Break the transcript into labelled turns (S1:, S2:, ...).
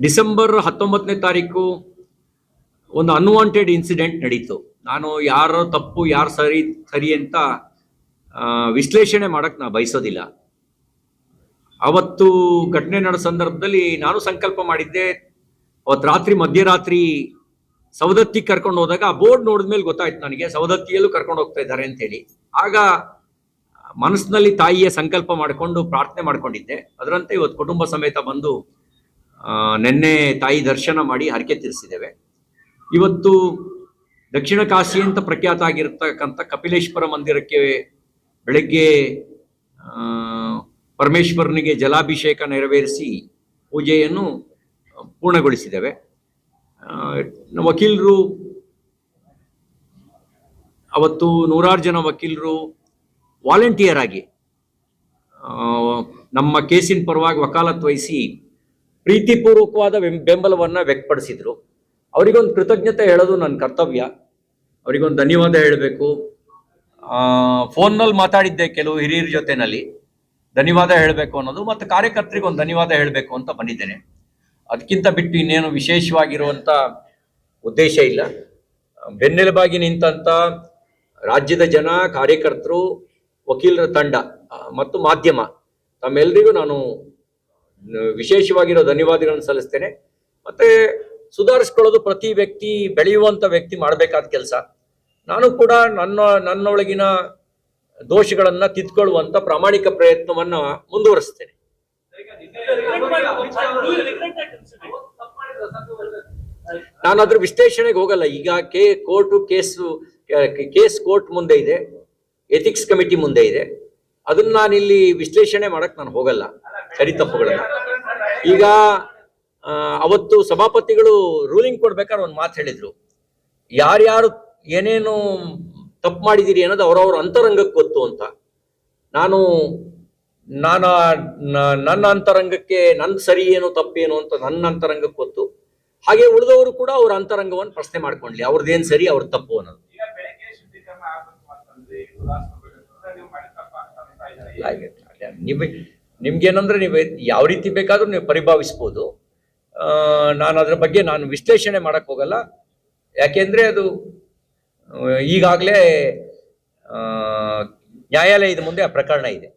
S1: December ಹತ್ತೊಂಬತ್ತನೇ ತಾರೀಕು ಒಂದು ಅನ್ವಾಂಟೆಡ್ ಇನ್ಸಿಡೆಂಟ್ ನಡೀತು. ನಾನು ಯಾರ ತಪ್ಪು, ಯಾರು ಸರಿ ಸರಿ ಅಂತ ವಿಶ್ಲೇಷಣೆ ಮಾಡಕ್ ನಾ ಬಯಸೋದಿಲ್ಲ. ಅವತ್ತು ಘಟನೆ ನಡೆದ ಸಂದರ್ಭದಲ್ಲಿ ನಾನು ಸಂಕಲ್ಪ ಮಾಡಿದ್ದೆ. ಅವತ್ತು ರಾತ್ರಿ, ಮಧ್ಯರಾತ್ರಿ ಸವದತ್ತಿ ಕರ್ಕೊಂಡು ಹೋದಾಗ ಆ ಬೋರ್ಡ್ ನೋಡಿದ್ಮೇಲೆ ಗೊತ್ತಾಯ್ತು ನನಗೆ, ಸವದತ್ತಿಯಲ್ಲೂ ಕರ್ಕೊಂಡು ಹೋಗ್ತಾ ಇದ್ದಾರೆ ಅಂತೇಳಿ ಆಗ ಮನಸ್ಸಿನಲ್ಲಿ ತಾಯಿಯ ಸಂಕಲ್ಪ ಮಾಡಿಕೊಂಡು ಪ್ರಾರ್ಥನೆ ಮಾಡ್ಕೊಂಡಿದ್ದೆ. ಅದರಂತೆ ಇವತ್ತು ಕುಟುಂಬ ಸಮೇತ ಬಂದು ನಿನ್ನೆ ತಾಯಿ ದರ್ಶನ ಮಾಡಿ ಹರಕೆ ತೀರಿಸಿದ್ದೇವೆ. ಇವತ್ತು ದಕ್ಷಿಣ ಕಾಶಿ ಅಂತ ಪ್ರಖ್ಯಾತ ಆಗಿರ್ತಕ್ಕಂಥ ಕಪಿಲೇಶ್ವರ ಮಂದಿರಕ್ಕೆ ಬೆಳಗ್ಗೆ ಪರಮೇಶ್ವರನಿಗೆ ಜಲಾಭಿಷೇಕ ನೆರವೇರಿಸಿ ಪೂಜೆಯನ್ನು ಪೂರ್ಣಗೊಳಿಸಿದ್ದೇವೆ. ವಕೀಲರು, ಅವತ್ತು ನೂರಾರು ಜನ ವಕೀಲರು ವಾಲಂಟಿಯರ್ ಆಗಿ ನಮ್ಮ ಕೇಸಿನ ಪರವಾಗಿ ವಕಾಲತ್ ವಹಿಸಿ ಪ್ರೀತಿಪೂರ್ವಕವಾದ ಬೆಂಬಲವನ್ನು ವ್ಯಕ್ತಪಡಿಸಿದ್ರು. ಅವರಿಗೊಂದು ಕೃತಜ್ಞತೆ ಹೇಳೋದು ನನ್ನ ಕರ್ತವ್ಯ. ಅವರಿಗೊಂದು ಧನ್ಯವಾದ ಹೇಳಬೇಕು. ಫೋನ್ನಲ್ಲಿ ಮಾತಾಡಿದ್ದೆ ಕೆಲವು ಹಿರಿಯರ ಜೊತೆನಲ್ಲಿ. ಧನ್ಯವಾದ ಹೇಳಬೇಕು ಅನ್ನೋದು ಮತ್ತು ಕಾರ್ಯಕರ್ತರಿಗೆ ಒಂದು ಧನ್ಯವಾದ ಹೇಳಬೇಕು ಅಂತ ಬಂದಿದ್ದೇನೆ. ಅದಕ್ಕಿಂತ ಬಿಟ್ಟು ಇನ್ನೇನು ವಿಶೇಷವಾಗಿರುವಂಥ ಉದ್ದೇಶ ಇಲ್ಲ. ಬೆನ್ನೆಲುಬಾಗಿ ನಿಂತಂತ ರಾಜ್ಯದ ಜನ, ಕಾರ್ಯಕರ್ತರು, ವಕೀಲರ ತಂಡ ಮತ್ತು ಮಾಧ್ಯಮ ತಮ್ಮೆಲ್ಲರಿಗೂ ನಾನು ವಿಶೇಷವಾಗಿರೋ ಧನ್ಯವಾದಗಳನ್ನು ಸಲ್ಲಿಸ್ತೇನೆ. ಮತ್ತೆ ಸುಧಾರಿಸ್ಕೊಳ್ಳೋದು ಪ್ರತಿ ವ್ಯಕ್ತಿ, ಬೆಳೆಯುವಂತ ವ್ಯಕ್ತಿ ಮಾಡಬೇಕಾದ ಕೆಲಸ. ನಾನು ಕೂಡ ನನ್ನ, ನನ್ನೊಳಗಿನ ದೋಷಗಳನ್ನ ತಿದ್ಕೊಳ್ಳುವಂತ ಪ್ರಾಮಾಣಿಕ ಪ್ರಯತ್ನವನ್ನ ಮುಂದುವರಿಸ್ತೇನೆ. ನಾನು ಅದ್ರ ವಿಶ್ಲೇಷಣೆಗೆ ಹೋಗಲ್ಲ. ಈಗ ಕೇ ಕೋರ್ಟು ಕೇಸು, ಕೇಸ್ ಕೋರ್ಟ್ ಮುಂದೆ ಇದೆ, ಎಥಿಕ್ಸ್ ಕಮಿಟಿ ಮುಂದೆ ಇದೆ. ಅದನ್ನ ನಾನಿಲ್ಲಿ ವಿಶ್ಲೇಷಣೆ ಮಾಡಕ್ ನಾನು ಹೋಗಲ್ಲ. ಸರಿ ತಪ್ಪುಗಳನ್ನ. ಈಗ ಅವತ್ತು ಸಭಾಪತಿಗಳು ರೂಲಿಂಗ್ ಕೊಡ್ಬೇಕಾದ್ರೆ ಒಂದು ಮಾತು ಹೇಳಿದ್ರು. ಯಾರ್ಯಾರು ಏನೇನು ತಪ್ಪು ಮಾಡಿದ್ದೀರಿ ಅನ್ನೋದು ಅವರವ್ರ ಅಂತರಂಗಕ್ಕೆ ಗೊತ್ತು ಅಂತ. ನಾನು ನಾನು ನನ್ನ ಅಂತರಂಗಕ್ಕೆ ನನ್ನ ಸರಿ ಏನು ತಪ್ಪೇನು ಅಂತ ನನ್ನ ಅಂತರಂಗಕ್ಕೆ ಗೊತ್ತು. ಹಾಗೆ ಉಳಿದವರು ಕೂಡ ಅವ್ರ ಅಂತರಂಗವನ್ನು ಪ್ರಶ್ನೆ ಮಾಡ್ಕೊಂಡ್ಲಿ ಅವ್ರದ್ದೇನು ಸರಿ ಅವ್ರ ತಪ್ಪು ಅನ್ನೋದು.
S2: ಈಗ
S1: ನಿಮ್ಗೇನಂದ್ರೆ ನೀವು ಯಾವ ರೀತಿ ಬೇಕಾದರೂ ನೀವು ಪರಿಭಾವಿಸ್ಬೋದು. ನಾನು ಅದ್ರ ಬಗ್ಗೆ ನಾನು ವಿಶ್ಲೇಷಣೆ ಮಾಡಕ್ ಹೋಗಲ್ಲ. ಯಾಕೆಂದ್ರೆ ಅದು ಈಗಾಗಲೇ ನ್ಯಾಯಾಲಯದ ಮುಂದೆ ಆ ಪ್ರಕರಣ ಇದೆ.